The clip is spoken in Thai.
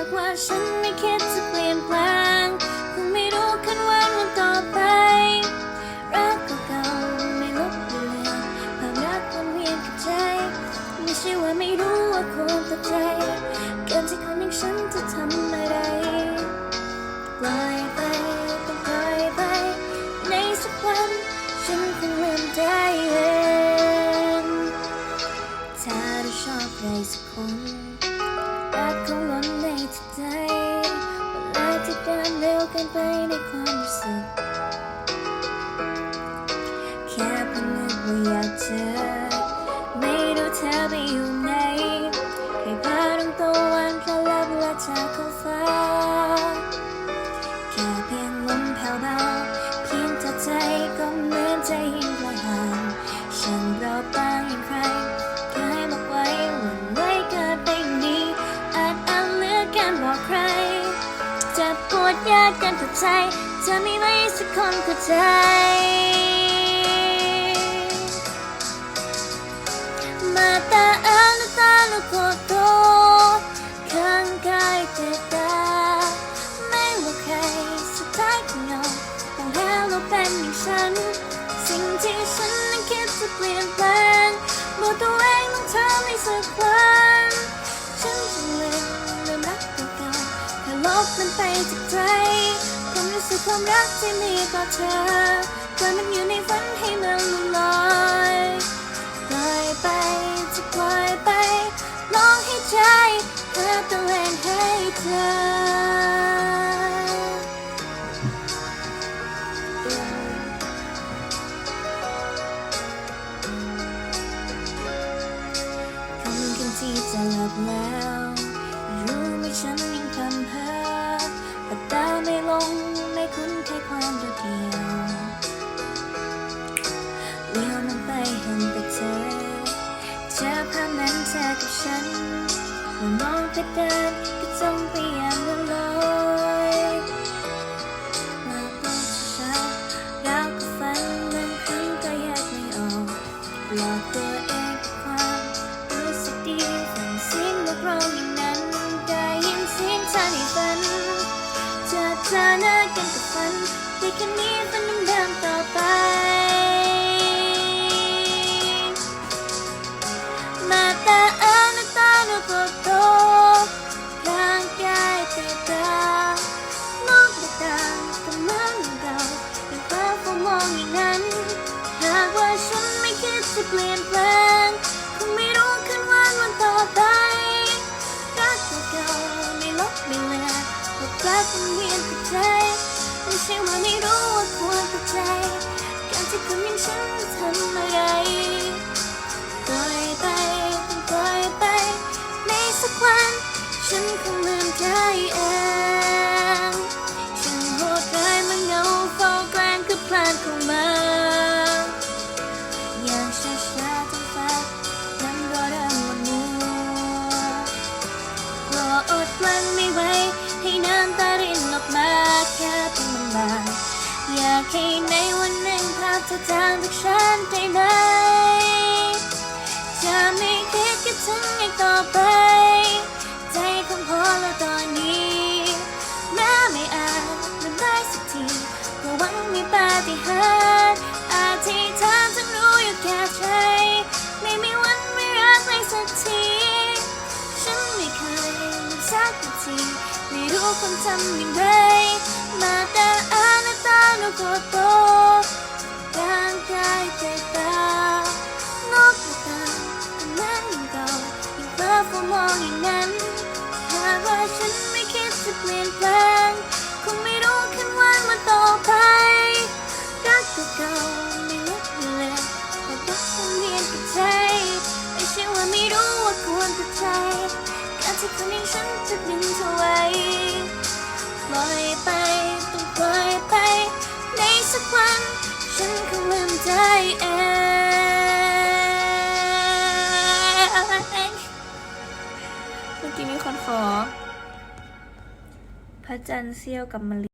ากว่าฉันไม่คิดจะเปลี่ยนแปลงคงไม่รู้ขึ้นวันวันต่อไป รักเก่าๆไม่ลบเลือนความรักวนเวียนกับใจ ไม่ใช่ว่าไม่รู้ว่าควรตัดใจ เกินที่คนอย่างฉันจะทำอะไรปล่อยไปต้องปล่อยไป ในสักวันฉันคงลืมได้เองถ้าเราชอบใครสักคนรักคงล้น ในจิตใจเวลาที่เดินเร็วเกินไปในความรู้สึก วดกกันเข้าใจจะมีไหมสักคนเข้าใจ มาตาอาลตาลูกโตข้างกายเจตาไม่ว่าใครสุดท้ายก็ยอมต้องแพ้เราเป็นอย่างฉัน สิ่งที่ฉันนั้นคิดจะเปลี่ยนแปลงบอกตัวเองต้องทำให้สักวัน ฉันจะลืมลืมรักเก่าๆแค่ล บมันไปจากใจความรู้สึกความรักที่มีต่อเธอปล่อยมันอยู่ในฝันให้มันลอยปล่อยไปจะปล่อยไปลองให้ใจหาตัวเองให้เธอ เลี้ยวมันไปเห็นแต่เธอเจอภาพนั้นเธอกับฉันเมื่อมองไปเดินก็จงไปอย่างละลอยมาบอกเช้าเราก็ฝันบางครั้งก็แยกไม่ออกหลอกตัวเองกับความรู้สึกดีฟังเสียงนักร้องอย่างนั้นได้ยินเสียงเธอในฝันเจอเจอหน้ากันกับฝันได้แค่นี้ เปลี่ยนแปลงคงไม่รู้ขึ้นวันวันต่อไปรักเก่าๆไม่ลบไม่เลือนพบรักมันเวียนกับใจไม่ใช่ว่าไม่รู้ว่าควรตัดใจการที่คนอย่างฉันทำอะไรปล่อยไปปล่อยไปในสักวัน ฉันคงลืมใจเอง กลั้นไม่ไหวให้น้ำตารินออกมาแค่เพียงบางๆอยากให้ในวันหนึ่งภาพเธอจางจากฉันได้ไหมจะไม่คิดคิดถึงอีกต่อไป ใจคงพอแล้วตอนนี้แม้ไม่อาจลืมได้สักทีก็หวังมีปาฏิหาริย์ คนทำอย่างไรมาแต่อานาตาโนโกโตร่างกายใจตานกกระตาก็เหมือนย่างเก่ายังเพ้อเฝ้ามองอย่างนั้นหากว่าฉันไม่คิดจะเปลี่ยนแปลงคงไม่รู้ขึ้นวันวันต่อไปรักเก่าไม่ลดเลือนแต่รักวนเวียนกับใจไม่ใช่ว่าไม่รู้ว่าควรตัดใจ อารที่คนอย่งฉันจะดึงเธอไว้ปล่อยไปต้องปล่อยไป ในสักวัน ฉันคงลืมใจเองเมื่อกี้มีคนขอ พระจันทร์เสี้ยวกับมะลิ